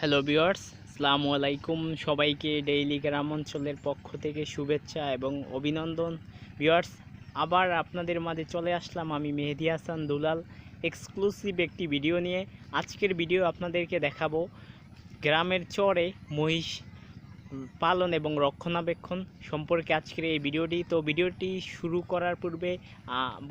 Hello বিয়ার্স আসসালামু আলাইকুম সবাইকে ডেইলি গ্রাম অঞ্চলের পক্ষ থেকে শুভেচ্ছা এবং অভিনন্দন। বিয়ার্স আবার আপনাদের মাঝে চলে আসলাম আমি মেহেদি হাসান দুলাল। এক্সক্লুসিভ একটি ভিডিও নিয়ে। আজকের ভিডিও আপনাদেরকে দেখাবো। গ্রামের চরে মহিষ পালন এবং রক্ষণাবেক্ষণ সম্পর্কে আজকের এই ভিডিওটি। তো ভিডিওটি শুরু করার পূর্বে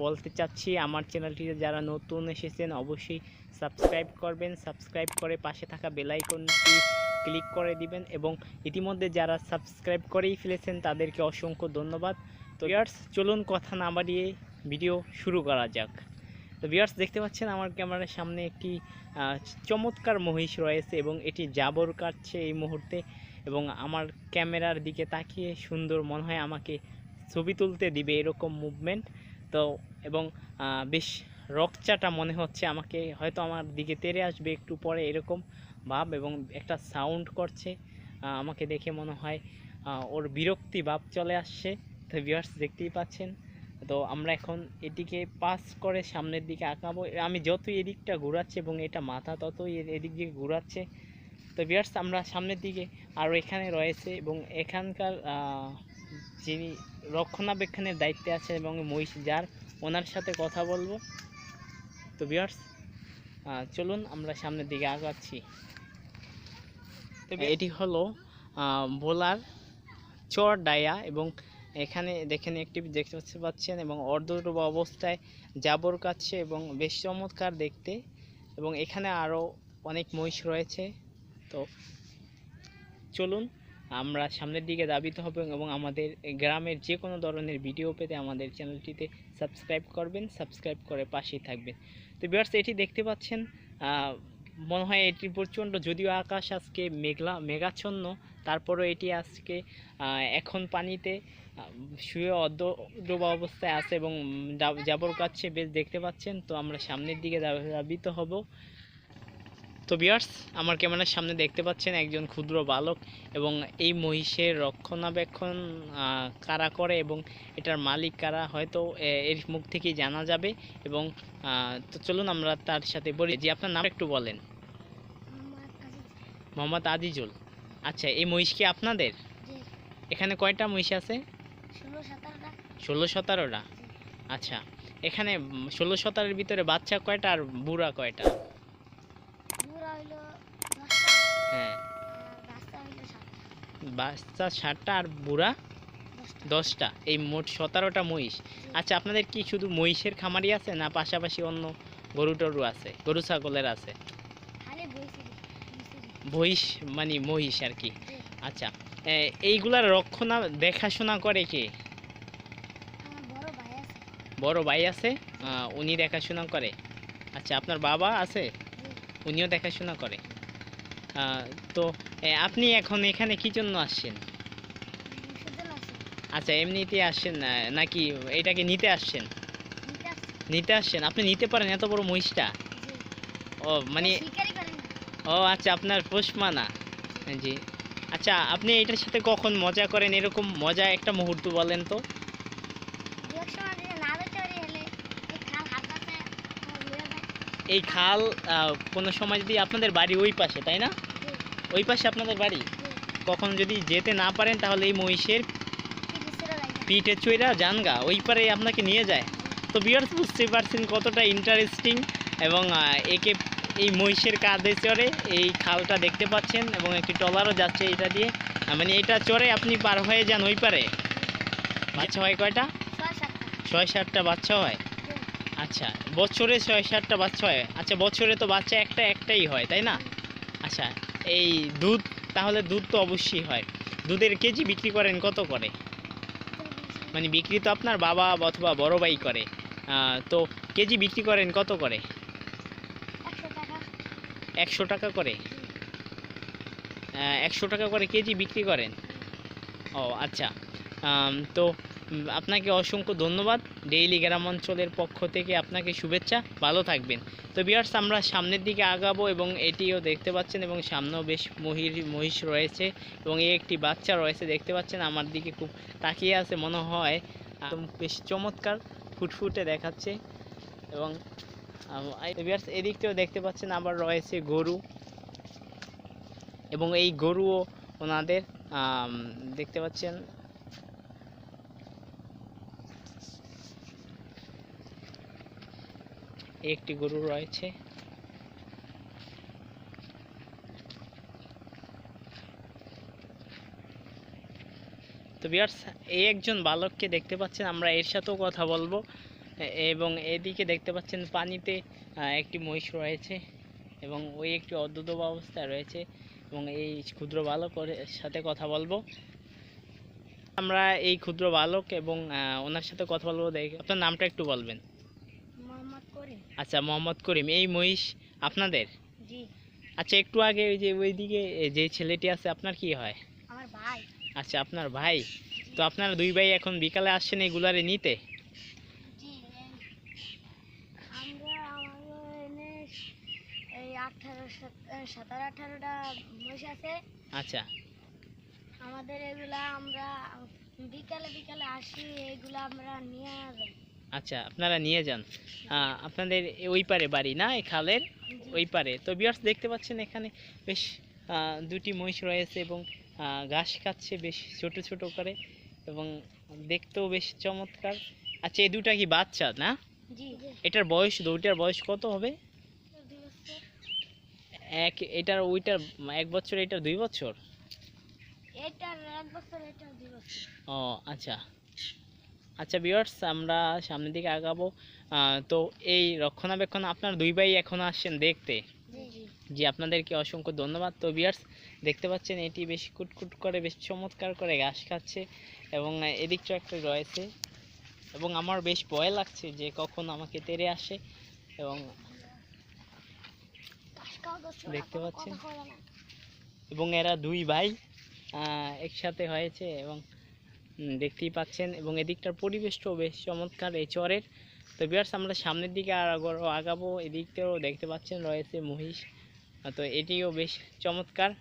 বলতে চাচ্ছি আমার চ্যানেলটিতে যারা নতুন এসেছেন অবশ্যই সাবস্ক্রাইব করবেন। সাবস্ক্রাইব করে পাশে থাকা বেল আইকনটি ক্লিক করে দিবেন এবং ইতিমধ্যে যারা সাবস্ক্রাইব করেই ফেলেছেন তাদেরকে অসংখ্য ধন্যবাদ। তো ভিউয়ার্স, চলুন কথা না বাড়িয়ে ভিডিও শুরু করা যাক। তো ভিউয়ার্স, দেখতে পাচ্ছেন আমার ক্যামেরার সামনে একটি চমৎকার মহিষ রয়েছে এবং এটি জাবর কাটছে এই মুহূর্তে। এবং আমার ক্যামেরার দিকে তাকিয়ে সুন্দর মনে হয় আমাকে ছবি তুলতে দিবে এরকম মুভমেন্ট তো, এবং বেশ রকচাটা মনে হচ্ছে আমাকে। হয়তো আমার দিকে তেড়ে আসবে একটু পরে এরকম ভাব এবং একটা সাউন্ড করছে আমাকে দেখে মনে হয় ওর বিরক্তি ভাব চলে আসছে। তো ভিউয়ার্স দেখতেই পাচ্ছেন। তো আমরা এখন এটিকে পাস করে সামনের দিকে আঁকাবো আমি যতই এদিকটা ঘোরাচ্ছি এবং এটা মাথা ততই এদিক দিয়ে ঘোরাচ্ছে। তো ভিউয়ার্স আমরা সামনের দিকে আরও এখানে রয়েছে এবং এখানকার যিনি রক্ষণাবেক্ষণের দায়িত্বে আছেন এবং মহিষ, যার ওনার সাথে কথা বলব। তো ভিউয়ার্স চলুন আমরা সামনের দিকে আগাচ্ছি। এটি হলো ভোলার চর ডায়া এবং এখানে দেখেন একটি দেখতে পাচ্ছেন এবং অর্ধডুব অবস্থায় জাবর কাচ্ছে এবং বেশ চমৎকার দেখতে এবং এখানে আরও অনেক মহিষ রয়েছে। তো চলুন, আমরা সামনের দিকে দাবিত হবে এবং আমাদের গ্রামের যে কোনো ধরনের ভিডিও পেতে আমাদের চ্যানেলটিতে সাবস্ক্রাইব করবেন সাবস্ক্রাইব করে পাশেই থাকবেন। তো বিয়ার্স এটি দেখতে পাচ্ছেন মনে হয় এটি প্রচণ্ড, যদিও আকাশ আজকে মেঘলা, মেঘাচ্ছন্ন, তারপরেও এটি আজকে এখন পানিতে শুয়ে অর্ধ ডোবা অবস্থায় আছে এবং জাবর কাচ্ছে বেশ দেখতে পাচ্ছেন। তো আমরা সামনের দিকে ধাবিত হব। তো বিয়ার্স আমার ক্যামেরার সামনে দেখতে পাচ্ছেন একজন ক্ষুদ্র বালক এবং এই মহিষের রক্ষণাবেক্ষণ কারা করে এবং এটার মালিক কারা হয়তো এর মুখ থেকেই জানা যাবে এবং তো চলুন আমরা তার সাথে বলি। যে আপনার নাম একটু বলেন। মোহাম্মদ আজিজুল আচ্ছা এই মহিষ কি আপনাদের? এখানে কয়টা মহিষ আছে? ষোলো সতেরোটা। আচ্ছা এখানে ষোলো সতেরোর ভিতরে বাচ্চা কয়টা আর বুড়া কয়টা বুড়া হইল দশটা হ্যাঁ আর বাচ্চা হইল সাতটা বাচ্চা ষাটটা আর বুড়া দশটা। এই মোট সতেরোটা মহিষ। আচ্ছা আপনাদের কি শুধু মহিষের খামারি আছে না পাশাপাশি অন্য গরু টরু আছে? গরু ছাগলের আছে? মহিষ মানে মহিষ আর কি। আচ্ছা এইগুলার রক্ষণা দেখাশোনা করে কে? বড় ভাই আছে। উনি দেখাশোনা করে। আচ্ছা আপনার বাবা আছে? উনিও দেখাশোনা করে। তো আপনি এখন এখানে কি জন্য আসছেন? আচ্ছা এমনিতে আসছেন আহ, নাকি এটাকে নিতে আসছেন? নিতে আসছেন? আপনি নিতে পারেন এত বড় মহিষটা? ও মানে না ও আচ্ছা আপনার পোষমানা জি। আচ্ছা আপনি এটার সাথে কখন মজা করেন? এরকম মজা একটা মুহূর্ত বলেন তো। না এই খাল কোনো সময় যদি আপনাদের বাড়ি ওই পাশে তাই না? ওই পাশে আপনাদের বাড়ি? কখন যদি যেতে না পারেন তাহলে এই মহিষের পিঠে চইরা জানগা, ওই পারে আপনাকে নিয়ে যায়। তো বিয়ার্স বুঝতে পারছেন কতটা ইন্টারেস্টিং এবং একে এই মহিষের কাঁধে চড়ে এই খালটা দেখতে পাচ্ছেন এবং একটি ট্রলারও যাচ্ছে এটা দিয়ে। মানে এটা চড়ে আপনি পার হয়ে যান ওই পারে। বাচ্চা হয় কয়টা? ছয় সাতটা বাচ্চা হয়। আচ্ছা বছরে ছয় সাতটা বাচ্চা হয়। আচ্ছা বছরে তো বাচ্চা একটা একটাই হয়, তাই না? আচ্ছা এই দুধ, তাহলে দুধ তো অবশ্যই হয়। দুধের কেজি বিক্রি করেন কত করে? মানে বিক্রি তো আপনার বাবা অথবা বড় ভাই করে। তো কেজি বিক্রি করেন কত করে? একশো টাকা করে? একশো টাকা করে কেজি বিক্রি করেন? ও আচ্ছা। তো আপনাকে অসংখ্য ধন্যবাদ ডেইলি গ্রাম অঞ্চলের পক্ষ থেকে আপনাকে শুভেচ্ছা, ভালো থাকবেন। তো বিয়ার্স আমরা সামনের দিকে আগাবো এবং এটিও দেখতে পাচ্ছেন এবং সামনেও বেশ মহির, মহিষ রয়েছে এবং এই একটি বাচ্চা রয়েছে, দেখতে পাচ্ছেন আমার দিকে খুব তাকিয়ে আছে, মনে হয় একদম বেশ চমৎকার ফুটফুটে দেখাচ্ছে এবং বিয়ার্স এদিকটাও দেখতে পাচ্ছেন আবার রয়েছে গরু এবং এই গরুও ওনাদের দেখতে পাচ্ছেন একটি গরু রয়েছে। তো বিয়ার্স, এই একজন বালককে দেখতে পাচ্ছেন, আমরা এর সাথেও কথা বলব। এবং এদিকে দেখতে পাচ্ছেন পানিতে একটি মহিষ রয়েছে এবং ওই একটি অদ্ভুত অবস্থায় রয়েছে এবং এই ক্ষুদ্র বালকের সাথে কথা বলব। আমরা এই ক্ষুদ্র বালক এবং ওনার সাথে কথা বলব দেখে। আপনার নামটা একটু বলবেন। করিম আচ্ছা মোহাম্মদ করিম এই মহিষ আপনাদের? জি। আচ্ছা একটু আগে ওই যে ওইদিকে যে ছেলেটি আছে আপনার কি হয়? আমার ভাই। আচ্ছা আপনার ভাই? তো আপনারা দুই ভাই এখন বিকালে আসছেন এইগুলারে নিতে? জি আমরা আমাদের এই আঠারো সতেরো আঠারোটা মহিষ আছে। আচ্ছা। আমাদের এগুলা আমরা বিকালে বিকালে আসি এগুলা আমরা নিয়ে যাই। আচ্ছা আপনারা নিয়ে যান। আপনাদের ওই পারে বাড়ি না এই খালের? ওই পারে। তো বিয়ার্স দেখতে পাচ্ছেন এখানে বেশ দুটি মহিষ রয়েছে এবং ঘাস খাচ্ছে বেশ ছোট ছোট করে এবং দেখতেও বেশ চমৎকার। আচ্ছা এই দুটা কি বাচ্চা না? এটার বয়স দুইটার বয়স কত হবে? এক এটার ওইটার এক বছর এটার দুই বছর? এটার এক বছর এটার দুই বছর। ও আচ্ছা। আচ্ছা বিয়ার্স আমরা সামনের দিকে আগাবো। তো এই রক্ষণাবেক্ষণ আপনার দুই ভাই এখন আসছেন দেখতে? জি আপনাদেরকে অসংখ্য ধন্যবাদ। তো বিয়ার্স দেখতে পাচ্ছেন এটি বেশ কুটকুট করে বেশ চমৎকার করে ঘাস খাচ্ছে এবং এদিকটা একটা রয়েছে এবং আমার বেশ ভয় লাগছে যে কখন আমাকে তেড়ে আসে এবং দেখতে পাচ্ছেন? এবং এরা দুই ভাই একসাথে হয়েছে এবং দেখতেই পাচ্ছেন এবং এদিকটার পরিবেশটাও বেশ চমৎকার, এই চরের। তো বিয়ার্স, আমরা সামনের দিকে আর আগাবো, এদিকটাও দেখতে পাচ্ছেন রয়েছে মহিষ। তো এটিও বেশ চমৎকার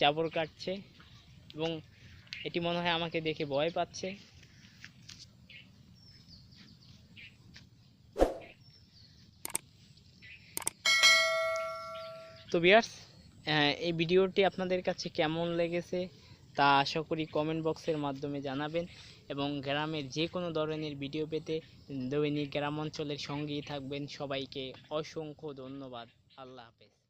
জাবর কাটছে এবং এটি মনে হয় আমাকে দেখে ভয় পাচ্ছে। তো বিয়ার্স এই ভিডিওটি আপনাদের কাছে কেমন লেগেছে? তা আশা করি কমেন্ট বক্সের মাধ্যমে জানাবেন এবং গ্রামের যে কোনো ধরনের ভিডিও পেতে দৈনিক গ্রাম অঞ্চলের সঙ্গেই থাকবেন। সবাইকে অসংখ্য ধন্যবাদ। আল্লাহ হাফেজ।